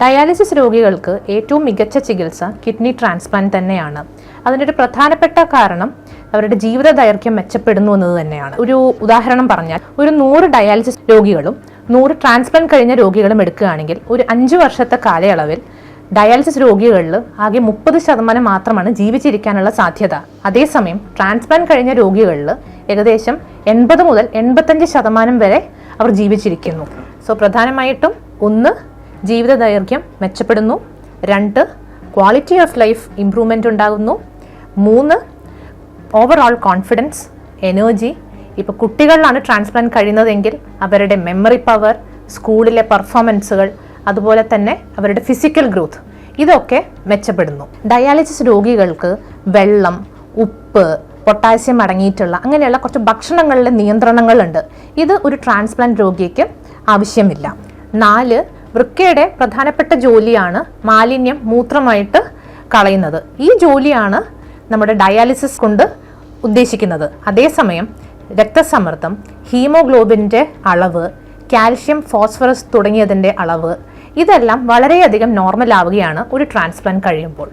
Dialysis രോഗികൾക്ക് ഏറ്റവും മികച്ച ചികിത്സ കിഡ്നി ട്രാൻസ്പ്ലാന്റ് തന്നെയാണ്. അതിന്റെ ഒരു പ്രധാനപ്പെട്ട കാരണം അവരുടെ ജീവിത ദൈർഘ്യം മെച്ചപ്പെടുന്നു എന്നത് തന്നെയാണ്. ഒരു ഉദാഹരണം പറഞ്ഞാൽ ഒരു നൂറ് ഡയാലിസിസ് രോഗികളും നൂറ് ട്രാൻസ്പ്ലാന്റ് കഴിഞ്ഞ രോഗികളും എടുക്കുകയാണെങ്കിൽ ഒരു അഞ്ച് വർഷത്തെ കാലയളവിൽ ഡയാലിസിസ് രോഗികളിൽ ആകെ മുപ്പത് ശതമാനം മാത്രമാണ് ജീവിച്ചിരിക്കാനുള്ള സാധ്യത. അതേസമയം ട്രാൻസ്പ്ലാന്റ് കഴിഞ്ഞ രോഗികളിൽ ഏകദേശം എൺപത് മുതൽ എൺപത്തഞ്ച് ശതമാനം വരെ അവർ ജീവിച്ചിരിക്കുന്നു. സോ പ്രധാനമായിട്ടും ഒന്ന് ജീവിത ദൈർഘ്യം മെച്ചപ്പെടുന്നു. രണ്ട് ക്വാളിറ്റി ഓഫ് ലൈഫ് ഇംപ്രൂവ്മെന്റ് ഉണ്ടാകുന്നു. മൂന്ന് ഓവറോൾ കോൺഫിഡൻസ് എനർജി ഇപ്പോൾ കുട്ടികളിലാണ് ട്രാൻസ്പ്ലാന്റ് കഴിയുന്നതെങ്കിൽ അവരുടെ മെമ്മറി പവർ സ്കൂളിലെ പെർഫോമൻസുകൾ അതുപോലെ തന്നെ അവരുടെ ഫിസിക്കൽ ഗ്രോത്ത് ഇതൊക്കെ മെച്ചപ്പെടുന്നു. ഡയാലിസിസ് രോഗികൾക്ക് വെള്ളം ഉപ്പ് പൊട്ടാസ്യം അടങ്ങിയിട്ടുള്ള അങ്ങനെയുള്ള കുറച്ച് ഭക്ഷണങ്ങളിലെ നിയന്ത്രണങ്ങളുണ്ട്. ഇത് ഒരു ട്രാൻസ്പ്ലാന്റ് രോഗിക്ക് ആവശ്യമില്ല. നാല് വൃക്കയുടെ പ്രധാനപ്പെട്ട ജോലിയാണ് മാലിന്യം മൂത്രമായിട്ട് കളയുന്നത്. ഈ ജോലിയാണ് നമ്മുടെ ഡയാലിസിസ് കൊണ്ട് ഉദ്ദേശിക്കുന്നത്. അതേസമയം രക്തസമ്മർദ്ദം ഹീമോഗ്ലോബിന്റെ അളവ് കാൽഷ്യം ഫോസ്ഫറസ് തുടങ്ങിയതിന്റെ അളവ് ഇതെല്ലാം വളരെയധികം നോർമൽ ആവുകയാണ് ഒരു ട്രാൻസ്പ്ലാന്റ് കഴിയുമ്പോൾ.